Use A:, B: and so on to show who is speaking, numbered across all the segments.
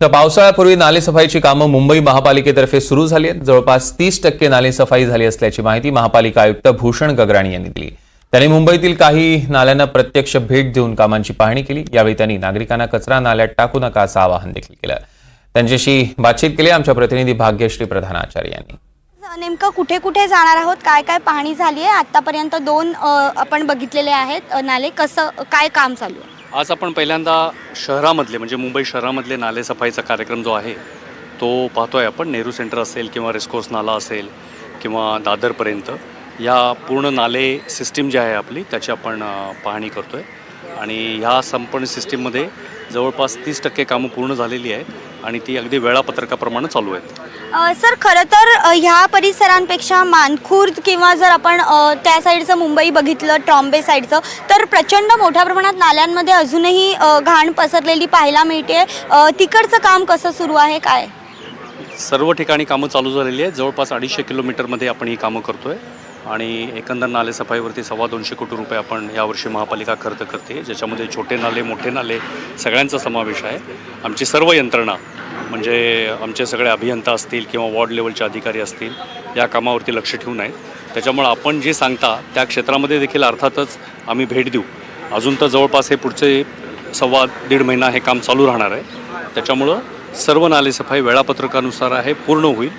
A: तर पावसाळ्यापूर्वी नालेसफाईची कामं मुंबई महापालिकेतर्फे सुरू झाली आहेत. जवळपास तीस टक्के नालेसफाई झाली असल्याची माहिती महापालिका आयुक्त भूषण गगराणी यांनी दिली. त्यांनी मुंबईतील काही नाल्यांना प्रत्यक्ष भेट देऊन कामांची पाहणी केली. यावेळी त्यांनी नागरिकांना कचरा नाल्यात टाकू नका असं आवाहन देखील केलं. त्यांच्याशी बातचीत केली आमच्या प्रतिनिधी भाग्यश्री प्रधानाचार्य यांनी.
B: नेमकं कुठे कुठे जाणार आहोत? काय काय पाहणी झाली आहे आतापर्यंत दोन आपण बघितलेले आहेत नाले. कसं काय काम चालू आहे?
C: आज आपण पहिल्यांदा शहरामधले म्हणजे मुंबई शहरामधले नाले सफाईचा कार्यक्रम जो आहे तो पाहतोय आपण. नेहरू सेंटर असेल किंवा रेस्कोर्स नाला असेल किंवा दादरपर्यंत या पूर्ण नाले सिस्टीम जी आहे आपली त्याची आपण पाहणी पाहणी करतोय. आणि ह्या संपूर्ण सिस्टीममध्ये जवळपास तीस टक्के कामं पूर्ण झालेली आहेत. आणि ती अगदी वेळापत्रकाप्रमाणे चालू आहेत
B: अ, सर खरं तर अ, ह्या परिसरांपेक्षा मानखुर्द किंवा जर आपण अ, त्या साईडचं मुंबई बघितलं ट्रॉम्बे साईडचं तर प्रचंड मोठ्या प्रमाणात नाल्यांमध्ये अजूनही अ, घाण पसरलेली पाहायला मिळते. अ, तिकडचं काम कसं सुरू आहे? काय?
C: सर्व ठिकाणी कामं चालू झालेली आहेत. जवळपास अडीचशे किलोमीटरमध्ये आपण ही कामं करतोय. आणि एकंदर नाले सफाईवरती सव्वा दोनशे कोटी रुपये आपण यावर्षी महापालिका खर्च करते. ज्याच्यामध्ये छोटे नाले मोठे नाले सगळ्यांचा समावेश आहे. आमची सर्व यंत्रणा म्हणजे आमचे सगळे अभियंता असतील किंवा वॉर्ड लेवलचे अधिकारी असतील या कामावरती लक्ष ठेवून आहेत. त्याच्यामुळं आपण जे सांगता त्या क्षेत्रामध्ये देखील अर्थातच आम्ही भेट देऊ. अजून तर जवळपास हे पुढचे सव्वा दीड महिना हे काम चालू राहणार आहे. त्याच्यामुळं सर्व नालेसफाई वेळापत्रकानुसार आहे पूर्ण होईल.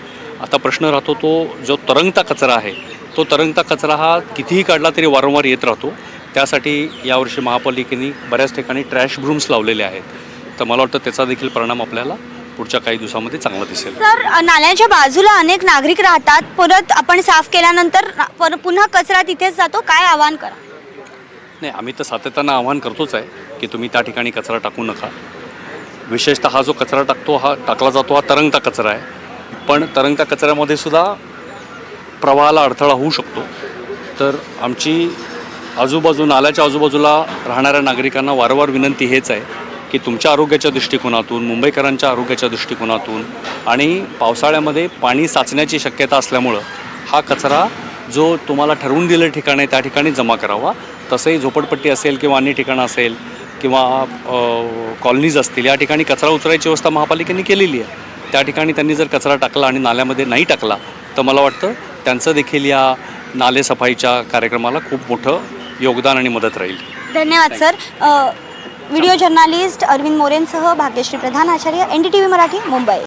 C: आता प्रश्न राहतो तो जो तरंगता कचरा आहे तो तरंगता कचरा हा कितीही काढला तरी वारंवार येत राहतो. त्यासाठी यावर्षी महापालिकेने बऱ्याच ठिकाणी ट्रॅश ब्रूम्स लावलेले आहेत. तर मला वाटतं त्याचा देखील परिणाम आपल्याला पुढच्या काही दिवसामध्ये चांगला दिसेल.
B: सर नाल्याच्या बाजूला अनेक नागरिक राहतात. परत आपण साफ केल्यानंतर पुन्हा कचरा तिथेच जातो. काय आवाहन करा?
C: नाही आम्ही तर सातत्यानं आव्हान करतोच आहे की तुम्ही त्या ठिकाणी कचरा टाकू नका. विशेषतः हा जो कचरा टाकतो हा टाकला जातो हा तरंगता कचरा आहे. पण तरंगता कचऱ्यामध्ये सुद्धा प्रवाहाला अडथळा होऊ शकतो. तर आमची आजूबाजू नाल्याच्या आजूबाजूला राहणाऱ्या नागरिकांना वारंवार विनंती हेच आहे की तुमच्या आरोग्याच्या दृष्टिकोनातून मुंबईकरांच्या आरोग्याच्या दृष्टिकोनातून आणि पावसाळ्यामध्ये पाणी साचण्याची शक्यता असल्यामुळं हा कचरा जो तुम्हाला ठरवून दिलेलं ठिकाण आहे त्या ठिकाणी जमा करावा. तसंही झोपडपट्टी असेल किंवा अन्य ठिकाणं असेल किंवा कॉलनीज असतील या ठिकाणी कचरा उचलायची व्यवस्था महापालिकेने केलेली आहे. त्या ठिकाणी त्यांनी जर कचरा टाकला आणि नाल्यामध्ये नाही टाकला तर मला वाटतं त्यांचं देखील या नाले सफाईच्या कार्यक्रमाला खूप मोठं योगदान आणि मदत राहील.
B: धन्यवाद sir. Video journalist Arvind मोरेंसह Bhagyashree Pradhan Acharya N D T V Marathi Mumbai.